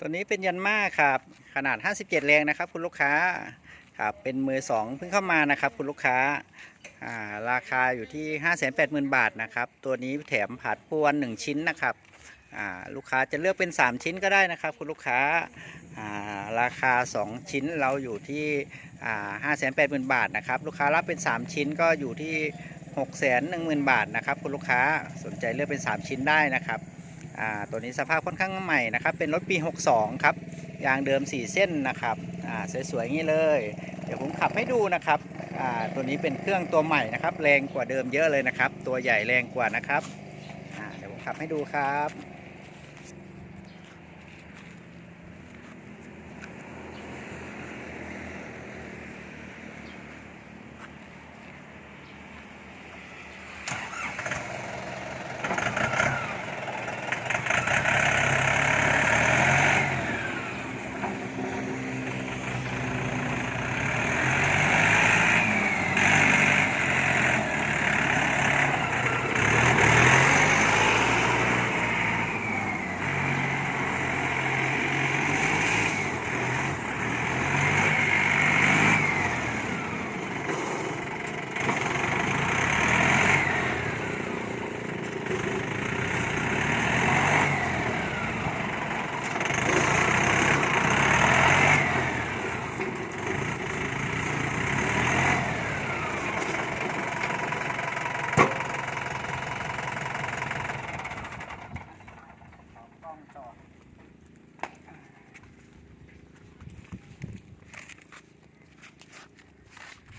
ตัวนี้เป็นยันมาครับ ขนาด 57 แรงนะครับ คุณลูกค้าครับเป็นมือสองเพิ่งเข้ามานะครับ คุณลูกค้าราคาอยู่ที่ 580,000 บาทนะครับ ตัวนี้แถมผัดปวน 1 ชิ้นนะครับลูกค้าจะเลือกเป็น 3 ชิ้นก็ได้นะครับ คุณลูกค้าอ่าราคา 2 ชิ้นเราอยู่ที่อ่า580,000 บาทนะครับ ลูกค้ารับเป็น 3 ชิ้นก็อยู่ที่ 610,000 บาทนะครับ คุณลูกค้าสนใจเลือกเป็น 3 ชิ้นได้นะครับ อ่าตัวนี้สภาพค่อนข้างใหม่นะครับ เป็นรถปี 62 ครับ ยางเดิม 4 เส้นนะครับอ่าสวยๆอย่างนี้เลย เดี๋ยวผมขับให้ดูนะครับอ่าตัวนี้เป็นเครื่องตัวใหม่นะครับ แรงกว่าเดิมเยอะเลยนะครับ ตัวใหญ่แรงกว่านะครับอ่าเดี๋ยวผมขับให้ดูครับ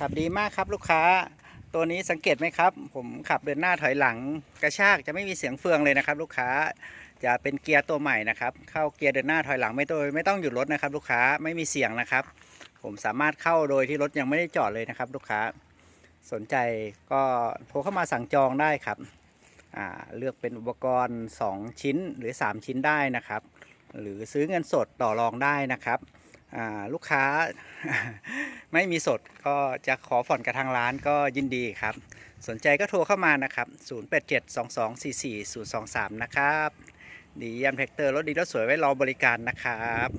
ขับดีมากครับลูกค้า ตัวนี้สังเกตไหมครับ ผมขับเดินหน้าถอยหลังกระชากจะไม่มีเสียงเฟืองเลยนะครับ ลูกค้าจะเป็นเกียร์ตัวใหม่นะครับ เข้าเกียร์เดินหน้าถอยหลังไม่ต้องไม่ต้องหยุดรถนะครับ ลูกค้าไม่มีเสียงนะครับ ผมสามารถเข้าโดยที่รถยังไม่ได้จอดเลยนะครับ ลูกค้าสนใจก็โทรเข้ามาสั่งจองได้ครับเลือกเป็นอุปกรณ์ 2 ชิ้นหรือ 3 ชิ้นได้นะครับ หรือซื้อเงินสดต่อรองได้นะครับ ลูกค้าไม่มีสดก็จะขอผ่อนกับทางร้านก็ยินดีครับ สนใจก็โทรเข้ามานะครับ 0872244023 นะครับ ดียันแพ็กเตอร์รถดีรถสวยไว้รอบริการนะครับ